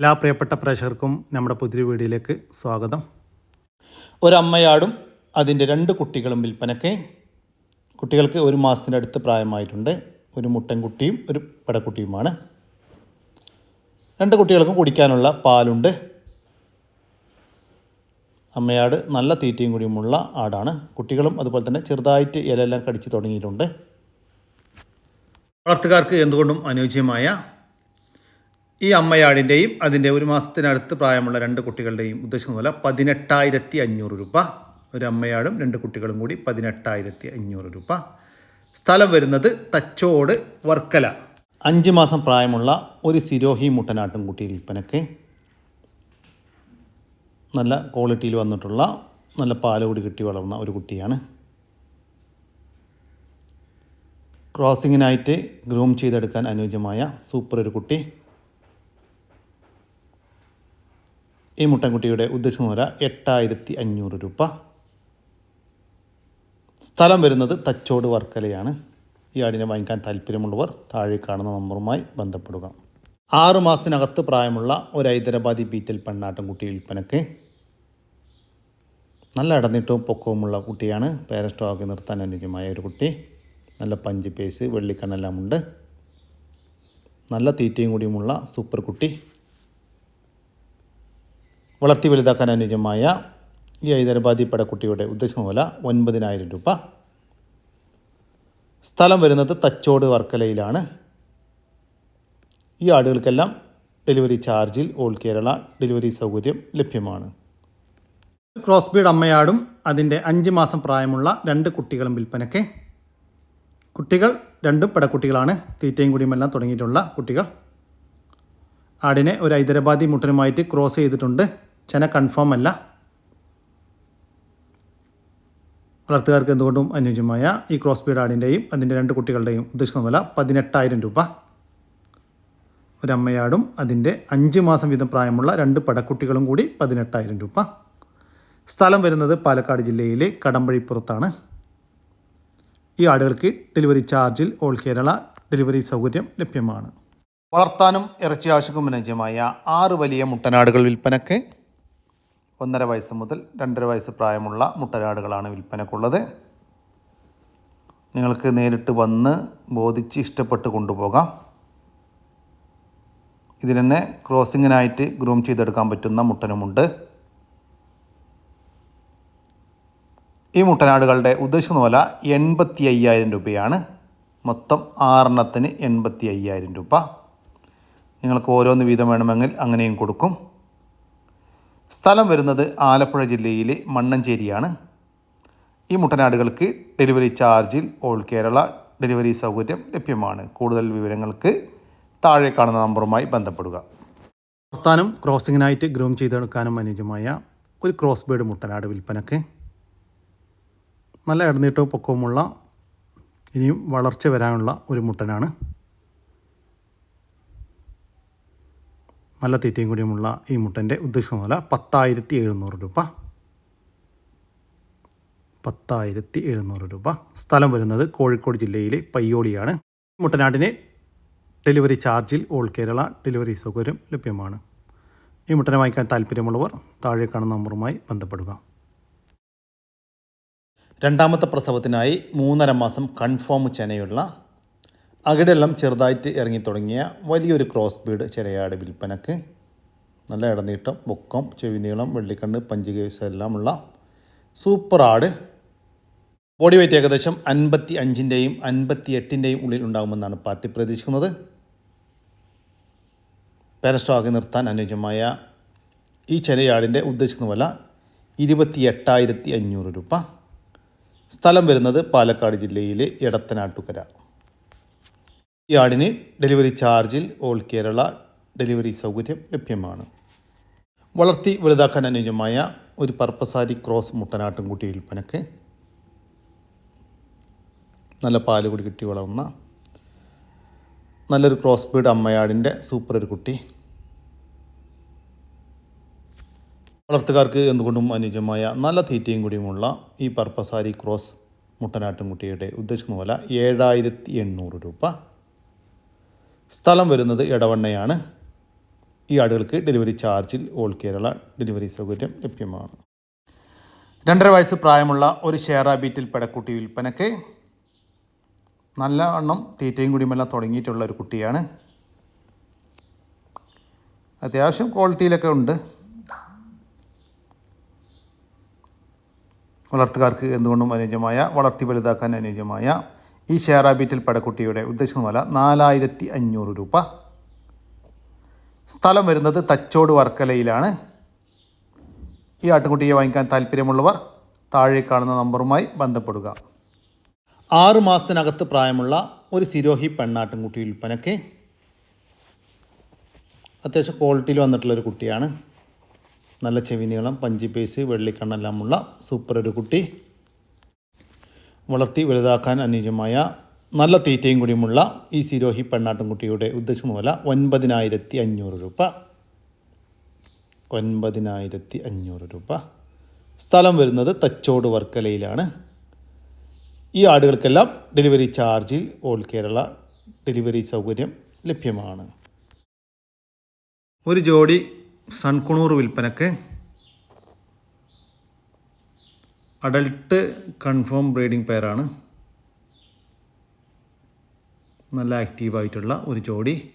എല്ലാ പ്രിയപ്പെട്ട പ്രേക്ഷകർക്കും നമ്മുടെ പുതിയ വീഡിയോയിലേക്ക് സ്വാഗതം. ഒരമ്മയാടും അതിന്റെ രണ്ട് കുട്ടികളും വിൽപ്പനയ്ക്ക്. കുട്ടികൾക്ക് ഒരു മാസത്തിനടുത്ത് പ്രായമായിട്ടുണ്ട്. ഒരു മുട്ടൻകുട്ടിയും ഒരു പടക്കുട്ടിയുമാണ്. രണ്ട് കുട്ടികൾക്കും കുടിക്കാനുള്ള പാലുണ്ട്. അമ്മയാട് നല്ല തീറ്റയും കൂടിയുമുള്ള ആടാണ്. കുട്ടികളും അതുപോലെ തന്നെ ചെറുതായിട്ട് ഇലയെല്ലാം കടിച്ച് തുടങ്ങിയിട്ടുണ്ട്. വളർത്തുകാർക്ക് എന്തുകൊണ്ടും അനുയോജ്യമായ ഈ അമ്മയാടിന്റെയും അതിന്റെ ഒരു മാസത്തിനടുത്ത് പ്രായമുള്ള രണ്ട് കുട്ടികളുടെയും ഉദ്ദേശം പോലെ പതിനെട്ടായിരത്തി അഞ്ഞൂറ് രൂപ. ഒരു അമ്മയാടും രണ്ട് കുട്ടികളും കൂടി പതിനെട്ടായിരത്തി അഞ്ഞൂറ് രൂപ. സ്ഥലം വരുന്നത് തച്ചോട് വർക്കല. അഞ്ച് മാസം പ്രായമുള്ള ഒരു സിരോഹി മുട്ടനാട്ടും കുട്ടി വിൽപ്പനയ്ക്ക്. നല്ല ക്വാളിറ്റിയിൽ വന്നിട്ടുള്ള നല്ല പാലുകൂടി കിട്ടി വളർന്ന ഒരു കുട്ടിയാണ്. ക്രോസിങ്ങിനായിട്ട് ഗ്രൂം ചെയ്തെടുക്കാൻ അനുയോജ്യമായ സൂപ്പർ ഒരു കുട്ടി. ഈ മുട്ടൻകുട്ടിയുടെ ഉദ്ദേശം വില എട്ടായിരത്തി അഞ്ഞൂറ് രൂപ. സ്ഥലം വരുന്നത് തച്ചോട് വർക്കലയാണ്. ഈ ആടിനെ വാങ്ങിക്കാൻ താല്പര്യമുള്ളവർ താഴെ കാണുന്ന നമ്പറുമായി ബന്ധപ്പെടുക. ആറുമാസത്തിനകത്ത് പ്രായമുള്ള ഒരു ഹൈദരാബാദി ബീറ്റൽ പെണ്ണാട്ടം കുട്ടി വിൽപ്പനയ്ക്ക് നല്ല ഇടനീട്ടവും പൊക്കവുമുള്ള കുട്ടിയാണ്. പേരസ്റ്റോക്കി നിർത്താൻ അനുയോജ്യമായ ഒരു കുട്ടി. നല്ല പഞ്ച് പേസ് വെള്ളിക്കണ്ണെല്ലാം ഉണ്ട്. നല്ല തീറ്റയും കൂടിയുമുള്ള സൂപ്പർ കുട്ടി. വളർത്തി വലുതാക്കാൻ അനുയോജ്യമായ ഈ ഹൈദരാബാദി പടക്കുട്ടിയുടെ ഉദ്ദേശം വില ഒൻപതിനായിരം രൂപ. സ്ഥലം വരുന്നത് തച്ചോട് വർക്കലയിലാണ്. ഈ ആടുകൾക്കെല്ലാം ഡെലിവറി ചാർജിൽ ഓൾ കേരള ഡെലിവറി സൗകര്യം ലഭ്യമാണ്. ക്രോസ് ബീഡ് അമ്മയാടും അതിന്റെ അഞ്ച് മാസം പ്രായമുള്ള രണ്ട് കുട്ടികളും വിൽപ്പനയ്ക്ക്. കുട്ടികൾ രണ്ടും പടക്കുട്ടികളാണ്. തീറ്റയും കുടിയുമെല്ലാം തുടങ്ങിയിട്ടുള്ള കുട്ടികൾ. ആടിനെ ഒരു ഹൈദരാബാദി മുട്ടനുമായിട്ട് ക്രോസ് ചെയ്തിട്ടുണ്ട്. ചെന കൺഫേം അല്ല. വളർത്തുകാർക്ക് എന്തുകൊണ്ടും അനുയോജ്യമായ ഈ ക്രോസ് ബീഡ് ആടിന്റെയും അതിന്റെ രണ്ട് കുട്ടികളുടെയും ഉദ്ദേശിക്കുന്ന വില പതിനെട്ടായിരം രൂപ. ഒരമ്മയാടും അതിന്റെ അഞ്ച് മാസം വീതം പ്രായമുള്ള രണ്ട് പടക്കുട്ടികളും കൂടി പതിനെട്ടായിരം രൂപ. സ്ഥലം വരുന്നത് പാലക്കാട് ജില്ലയിലെ കടമ്പഴിപ്പുറത്താണ്. ഈ ആടുകൾക്ക് ഡെലിവറി ചാർജിൽ ഓൾ കേരള ഡെലിവറി സൗകര്യം ലഭ്യമാണ്. വളർത്താനും ഇറച്ചി ആവശ്യക്കും അനുയോജ്യമായ ആറ് വലിയ മുട്ടനാടുകൾ വിൽപ്പനയ്ക്ക് ഒന്നര വയസ്സ് മുതൽ രണ്ടര വയസ്സ് പ്രായമുള്ള മുട്ടനാടുകളാണ് വിൽപ്പനക്കുള്ളത്. നിങ്ങൾക്ക് നേരിട്ട് വന്ന് ബോധിച്ച് ഇഷ്ടപ്പെട്ട് കൊണ്ടുപോകാം. ഇതിനെ ക്രോസിങ്ങിനായിട്ട് ഗ്രൂം ചെയ്തെടുക്കാൻ പറ്റുന്ന മുട്ടനുമുണ്ട്. ഈ മുട്ടനാടുകളുടെ ഉദ്ദേശം വില എൺപത്തി അയ്യായിരം രൂപയാണ്. മൊത്തം ആറെണ്ണത്തിന് എൺപത്തി അയ്യായിരം രൂപ. നിങ്ങൾക്ക് ഓരോന്ന് വീതം വേണമെങ്കിൽ അങ്ങനെയും കൊടുക്കും. സ്ഥലം വരുന്നത് ആലപ്പുഴ ജില്ലയിലെ മണ്ണഞ്ചേരിയാണ്. ഈ മുട്ടനാടുകൾക്ക് ഡെലിവറി ചാർജിൽ ഓൾ കേരള ഡെലിവറി സൗകര്യം ലഭ്യമാണ്. കൂടുതൽ വിവരങ്ങൾക്ക് താഴെ കാണുന്ന നമ്പറുമായി ബന്ധപ്പെടുക. വർത്താനം ക്രോസിങ്ങിനായിട്ട് ഗ്രൂം ചെയ്തെടുക്കാനും അനുയോജ്യമായ ഒരു ക്രോസ് ബേഡ് മുട്ടനാട് വിൽപ്പനക്ക്. നല്ല ഇടനീട്ടവും പൊക്കവുമുള്ള ഇനിയും വളർച്ച വരാനുള്ള ഒരു മുട്ടനാണ്. നല്ല തീറ്റയും കൂടിയുമുള്ള ഈ മുട്ടന്റെ ഉദ്ദേശം വില പത്തായിരത്തി എഴുന്നൂറ് രൂപ. പത്തായിരത്തി എഴുന്നൂറ് രൂപ. സ്ഥലം വരുന്നത് കോഴിക്കോട് ജില്ലയിലെ പയ്യോളിയാണ്. മുട്ടനാടിന് ഡെലിവറി ചാർജിൽ ഓൾ കേരള ഡെലിവറി സൗകര്യം ലഭ്യമാണ്. ഈ മുട്ടനെ വാങ്ങിക്കാൻ താല്പര്യമുള്ളവർ താഴെ കാണുന്ന നമ്പറുമായി ബന്ധപ്പെടുക. രണ്ടാമത്തെ പ്രസവത്തിനായി മൂന്നര മാസം കൺഫേം ചെനയുള്ള അകിടെല്ലാം ചെറുതായിട്ട് ഇറങ്ങി തുടങ്ങിയ വലിയൊരു ക്രോസ് ബീഡ് ചിരയാട് വിൽപ്പനക്ക്. നല്ല ഇടനീട്ടം ചെവി നീളം വെള്ളിക്കണ്ണ് പഞ്ചികേസ് എല്ലാമുള്ള സൂപ്പർ ആട്. ബോഡി വെയിറ്റ് ഏകദേശം അൻപത്തി അഞ്ചിന്റെയും അൻപത്തി എട്ടിന്റെയും ഉള്ളിൽ ഉണ്ടാകുമെന്നാണ് പാർട്ടി പ്രതീക്ഷിക്കുന്നത്. പാരസ്റ്റോക്കി നിർത്താൻ അനുയോജ്യമായ ഈ ചിരയാടിന്റെ ഉദ്ദേശിക്കുന്ന വില ഇരുപത്തി എട്ടായിരത്തി അഞ്ഞൂറ് രൂപ. സ്ഥലം വരുന്നത് പാലക്കാട് ജില്ലയിലെ എടത്തനാട്ടുകര. ഈ ആടിന് ഡെലിവറി ചാർജിൽ ഓൾ കേരള ഡെലിവറി സൗകര്യം ലഭ്യമാണ്. വളർത്തി വലുതാക്കാൻ അനുയോജ്യമായ ഒരു പർപ്പസാരി ക്രോസ് മുട്ടനാട്ടും കുട്ടി വിൽപ്പനക്ക് നല്ല പാൽ കൂടി കിട്ടി വളർന്ന നല്ലൊരു ക്രോസ് ബീഡ് അമ്മയാടിന്റെ സൂപ്പർ ഒരു കുട്ടി. വളർത്തുകാർക്ക് എന്തുകൊണ്ടും അനുയോജ്യമായ നല്ല തീറ്റയും കൂടിയുമുള്ള ഈ പർപ്പസാരി ക്രോസ് മുട്ടനാട്ടുംകുട്ടിയുടെ ഉദ്ദേശിക്കുന്ന പോലെ ഏഴായിരത്തി എണ്ണൂറ് രൂപ. സ്ഥലം വരുന്നത് ഇടവണ്ണയാണ് ഈ ആടുകൾക്ക് ഡെലിവറി ചാർജിൽ ഓൾ കേരള ഡെലിവറി സൗകര്യം ലഭ്യമാണ്. രണ്ടര വയസ്സ് പ്രായമുള്ള ഒരു ഷേറ ബീറ്റിൽ പെടക്കുട്ടി വിൽപ്പനയ്ക്ക് നല്ല വണ്ണം തീറ്റയും കുടിയുമെല്ലാം തുടങ്ങിയിട്ടുള്ള ഒരു കുട്ടിയാണ്. അത്യാവശ്യം ക്വാളിറ്റിയിലൊക്കെ ഉണ്ട്. വളർത്തുകാർക്ക് എന്തുകൊണ്ടും അനുയോജ്യമായ വളർത്തി വലുതാക്കാൻ അനുയോജ്യമായ ഈ ഷെയർ ഹാബിറ്റിൽ പടക്കുട്ടിയുടെ ഉദ്ദേശിക്കുന്ന വില നാലായിരത്തി അഞ്ഞൂറ് രൂപ. സ്ഥലം വരുന്നത് തച്ചോട് വർക്കലയിലാണ്. ഈ ആട്ടുകുട്ടിയെ വാങ്ങിക്കാൻ താല്പര്യമുള്ളവർ താഴെ കാണുന്ന നമ്പറുമായി ബന്ധപ്പെടുക. ആറ് മാസത്തിനകത്ത് പ്രായമുള്ള ഒരു സിരോഹി പെണ്ണാട്ടുംകുട്ടി വിൽപ്പനയ്ക്ക് അത്യാവശ്യം ക്വാളിറ്റിയിൽ വന്നിട്ടുള്ളൊരു കുട്ടിയാണ്. നല്ല ചെവി നീളം പഞ്ചി പേസ് വെള്ളിക്കണ്ണെല്ലാമുള്ള സൂപ്പർ ഒരു കുട്ടി. വളർത്തി വലുതാക്കാൻ അനുയോജ്യമായ നല്ല തീറ്റയും കൂടിയുമുള്ള ഈ സിരോഹി പെണ്ണാട്ടുംകുട്ടിയുടെ ഉദ്ദേശിക്കുന്ന വില ഒൻപതിനായിരത്തി അഞ്ഞൂറ് രൂപ. ഒൻപതിനായിരത്തി അഞ്ഞൂറ് രൂപ. സ്ഥലം വരുന്നത് തച്ചോട് വർക്കലയിലാണ്. ഈ ആടുകൾക്കെല്ലാം ഡെലിവറി ചാർജിൽ ഓൾ കേരള ഡെലിവറി സൗകര്യം ലഭ്യമാണ്. ഒരു ജോഡി സൺകുണൂർ വിൽപ്പനക്ക് അഡൽട്ട് കൺഫേം ബ്രീഡിംഗ് പെയറാണ് നല്ല ആക്റ്റീവായിട്ടുള്ള ഒരു ജോഡി.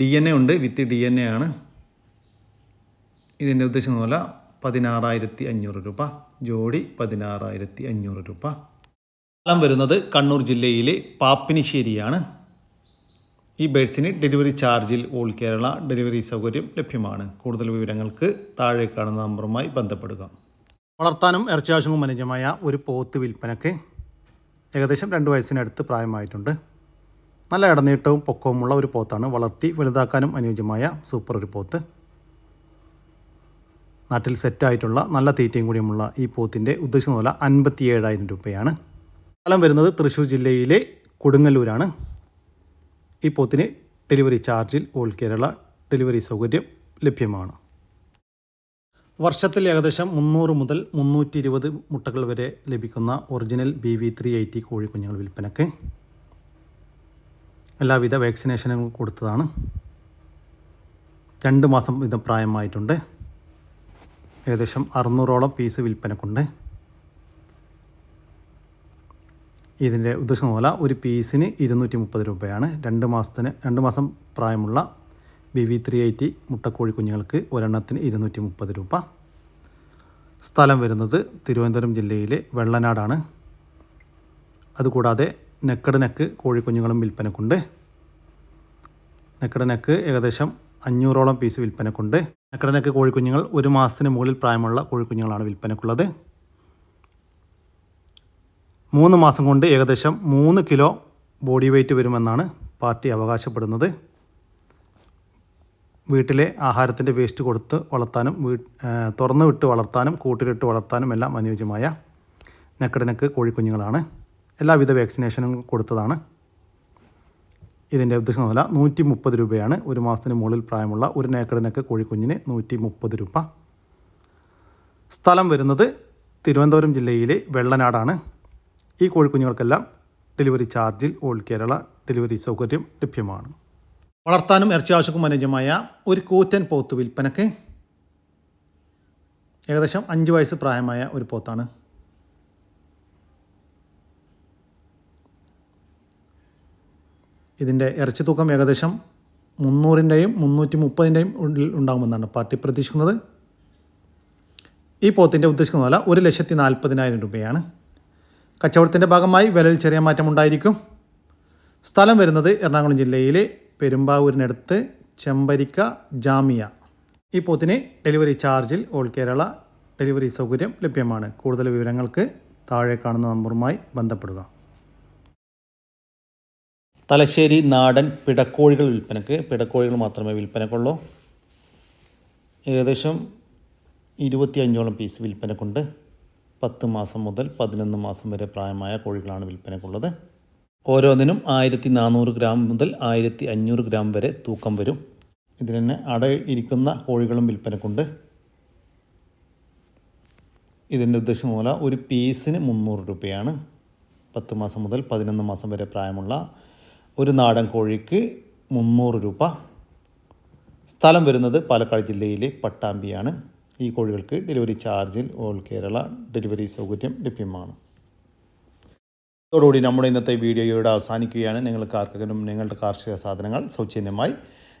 ഡി എൻ എ ഉണ്ട് വിത്ത് ഡി എൻ എ ആണ്. ഇതിന്റെ ഉദ്ദേശം പോലെ പതിനാറായിരത്തി അഞ്ഞൂറ് രൂപ. ജോഡി പതിനാറായിരത്തി അഞ്ഞൂറ് രൂപ. സ്ഥലം വരുന്നത് കണ്ണൂർ ജില്ലയിലെ പാപ്പിനിശ്ശേരിയാണ്. ഈ ബേഡ്സിന് ഡെലിവറി ചാർജിൽ ഓൾ കേരള ഡെലിവറി സൗകര്യം ലഭ്യമാണ്. കൂടുതൽ വിവരങ്ങൾക്ക് താഴെ കാണുന്ന നമ്പറുമായി ബന്ധപ്പെടുക. വളർത്താനും ഇറച്ചിയാവശ്യവും അനുജമായ ഒരു പോത്ത് വിൽപ്പനയ്ക്ക് ഏകദേശം രണ്ട് വയസ്സിനടുത്ത് പ്രായമായിട്ടുണ്ട്. നല്ല ഇടനീട്ടവും പൊക്കവുമുള്ള ഒരു പോത്താണ് വളർത്തി വലുതാക്കാനും അനുയോജ്യമായ സൂപ്പർ ഒരു പോത്ത്. നാട്ടിൽ സെറ്റായിട്ടുള്ള നല്ല തീറ്റയും കൂടിയുമുള്ള ഈ പോത്തിന്റെ ഉദ്ദേശിക്കുന്ന വില അൻപത്തി ഏഴായിരം രൂപയാണ്. സ്ഥലം വരുന്നത് തൃശ്ശൂർ ജില്ലയിലെ കൊടുങ്ങല്ലൂരാണ്. ഈ പോത്തിന് ഡെലിവറി ചാർജിൽ ഓൾ കേരള ഡെലിവറി സൗകര്യം ലഭ്യമാണ്. വർഷത്തിൽ ഏകദേശം മുന്നൂറ് മുതൽ മുന്നൂറ്റി ഇരുപത് മുട്ടകൾ വരെ ലഭിക്കുന്ന original B V three eighty കോഴിക്കുഞ്ഞുങ്ങൾ വിൽപ്പനക്ക് എല്ലാവിധ വാക്സിനേഷനുകളും കൊടുത്തതാണ്. രണ്ട് മാസം വീതം പ്രായമായിട്ടുണ്ട്. ഏകദേശം അറുന്നൂറോളം പീസ് വിൽപ്പനക്കുണ്ട്. ഇതിന്റെ ഉദ്ദേശം പോലെ ഒരു പീസിന് ഇരുന്നൂറ്റി മുപ്പത് രൂപയാണ്. രണ്ട് മാസത്തിന് രണ്ട് മാസം പ്രായമുള്ള ബി വി ത്രീ എയ്റ്റി മുട്ടക്കോഴി കുഞ്ഞുങ്ങൾക്ക് ഒരെണ്ണത്തിന് ഇരുന്നൂറ്റി മുപ്പത് രൂപ. സ്ഥലം വരുന്നത് തിരുവനന്തപുരം ജില്ലയിലെ വെള്ളനാടാണ്. അതുകൂടാതെ നെക്കടനക്ക് കോഴിക്കുഞ്ഞുങ്ങളും വിൽപ്പനക്കുണ്ട്. നെക്കടനക്ക് ഏകദേശം അഞ്ഞൂറോളം പീസ് വിൽപ്പനക്കുണ്ട്. നെക്കടനക്ക് കോഴിക്കുഞ്ഞുങ്ങൾ ഒരു മാസത്തിന് മുകളിൽ പ്രായമുള്ള കോഴിക്കുഞ്ഞുങ്ങളാണ് വിൽപ്പനക്കുള്ളത്. മൂന്ന് മാസം കൊണ്ട് ഏകദേശം മൂന്ന് കിലോ ബോഡി വെയ്റ്റ് വരുമെന്നാണ് പാർട്ടി അവകാശപ്പെടുന്നത്. വീട്ടിലെ ആഹാരത്തിന്റെ വേസ്റ്റ് കൊടുത്ത് വളർത്താനും വീ തുറന്നു വിട്ട് വളർത്താനും കൂട്ടിലിട്ട് വളർത്താനും എല്ലാം അനുയോജ്യമായ നെക്കടനക്ക് കോഴിക്കുഞ്ഞുങ്ങളാണ്. എല്ലാവിധ വാക്സിനേഷനും കൊടുത്തതാണ്. ഇതിന്റെ ഉദ്ദേശം വില നൂറ്റി മുപ്പത് രൂപയാണ്. ഒരു മാസത്തിന് മുകളിൽ പ്രായമുള്ള ഒരു നേക്കടനക്ക് കോഴിക്കുഞ്ഞിന് നൂറ്റി മുപ്പത് രൂപ. സ്ഥലം വരുന്നത് തിരുവനന്തപുരം ജില്ലയിലെ വെള്ളനാടാണ്. ഈ കോഴിക്കുഞ്ഞുങ്ങൾക്കെല്ലാം ഡെലിവറി ചാർജിൽ ഓൾ കേരള ഡെലിവറി സൗകര്യം ലഭ്യമാണ്. വളർത്താനും ഇറച്ചി ആവശ്യക്കും അനുയോജ്യമായ ഒരു കൂറ്റൻ പോത്ത് വിൽപ്പനക്ക് ഏകദേശം അഞ്ച് വയസ്സ് പ്രായമായ ഒരു പോത്താണ്. ഇതിന്റെ ഇറച്ചി തൂക്കം ഏകദേശം മുന്നൂറിന്റെയും മുന്നൂറ്റി മുപ്പതിന്റെയും ഉള്ളിൽ ഉണ്ടാകുമെന്നാണ് പാർട്ടി പ്രതീക്ഷിക്കുന്നത്. ഈ പോത്തിന്റെ ഉദ്ദേശിക്കുന്ന വില ഒരു ലക്ഷത്തി നാൽപ്പതിനായിരം രൂപയാണ്. കച്ചവടത്തിന്റെ ഭാഗമായി വിലയിൽ ചെറിയ മാറ്റം ഉണ്ടായിരിക്കും. സ്ഥലം വരുന്നത് എറണാകുളം ജില്ലയിലെ പെരുമ്പാവൂരിനടുത്ത് ചെമ്പരിക്ക ജാമിയ. ഈ പോത്തിന് ഡെലിവറി ചാർജിൽ ഓൾ കേരള ഡെലിവറി സൗകര്യം ലഭ്യമാണ്. കൂടുതൽ വിവരങ്ങൾക്ക് താഴെ കാണുന്ന നമ്പറുമായി ബന്ധപ്പെടുക. തലശ്ശേരി നാടൻ പിടക്കോഴികൾ വിൽപ്പനക്ക് പിടക്കോഴികൾ മാത്രമേ വിൽപ്പനക്കുള്ളൂ. ഏകദേശം ഇരുപത്തി അഞ്ചോളം പീസ് വിൽപ്പനക്കുണ്ട്. പത്ത് മാസം മുതൽ പതിനൊന്ന് മാസം വരെ പ്രായമായ കോഴികളാണ് വിൽപ്പനക്കുള്ളത് ഓരോന്നിനും ആയിരത്തി നാനൂറ് ഗ്രാം മുതൽ ആയിരത്തി അഞ്ഞൂറ് ഗ്രാം വരെ തൂക്കം വരും. ഇതിൽ തന്നെ അട ഇരിക്കുന്ന കോഴികളും വിൽപ്പനക്കുണ്ട് ഇതിന്റെ ഉദ്ദേശം പോലെ ഒരു പീസിന് മുന്നൂറ് രൂപയാണ്. പത്ത് മാസം മുതൽ പതിനൊന്ന് മാസം വരെ പ്രായമുള്ള ഒരു നാടൻ കോഴിക്ക് മുന്നൂറ് രൂപ. സ്ഥലം വരുന്നത് പാലക്കാട് ജില്ലയിലെ പട്ടാമ്പിയാണ്. ഈ കോഴികൾക്ക് ഡെലിവറി ചാർജിൽ ഓൾ കേരള ഡെലിവറി സൗകര്യം ലഭ്യമാണ്. ഇതോടുകൂടി നമ്മുടെ ഇന്നത്തെ വീഡിയോ ഇവിടെ അവസാനിക്കുകയാണ്. നിങ്ങൾക്ക് ആർക്കെങ്കിലും നിങ്ങളുടെ കാർഷിക സാധനങ്ങൾ സൗജന്യമായി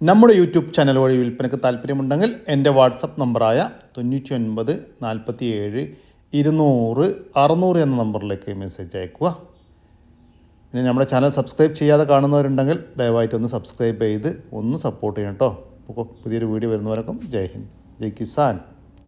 നമ്മുടെ യൂട്യൂബ് ചാനൽ വഴി വിൽപ്പനയ്ക്ക് താല്പര്യമുണ്ടെങ്കിൽ എന്റെ വാട്സപ്പ് നമ്പറായ തൊണ്ണൂറ്റി ഒൻപത് നാൽപ്പത്തി ഏഴ് ഇരുന്നൂറ് അറുന്നൂറ് എന്ന നമ്പറിലേക്ക് മെസ്സേജ് അയക്കുക. ഇനി നമ്മുടെ ചാനൽ സബ്സ്ക്രൈബ് ചെയ്യാതെ കാണുന്നവരുണ്ടെങ്കിൽ ദയവായിട്ട് ഒന്ന് സബ്സ്ക്രൈബ് ചെയ്ത് ഒന്ന് സപ്പോർട്ട് ചെയ്യണം കേട്ടോ. പുതിയൊരു വീഡിയോ വരുന്നവരൊക്കെ ജയ് ഹിന്ദ് ജയ് കിസാൻ.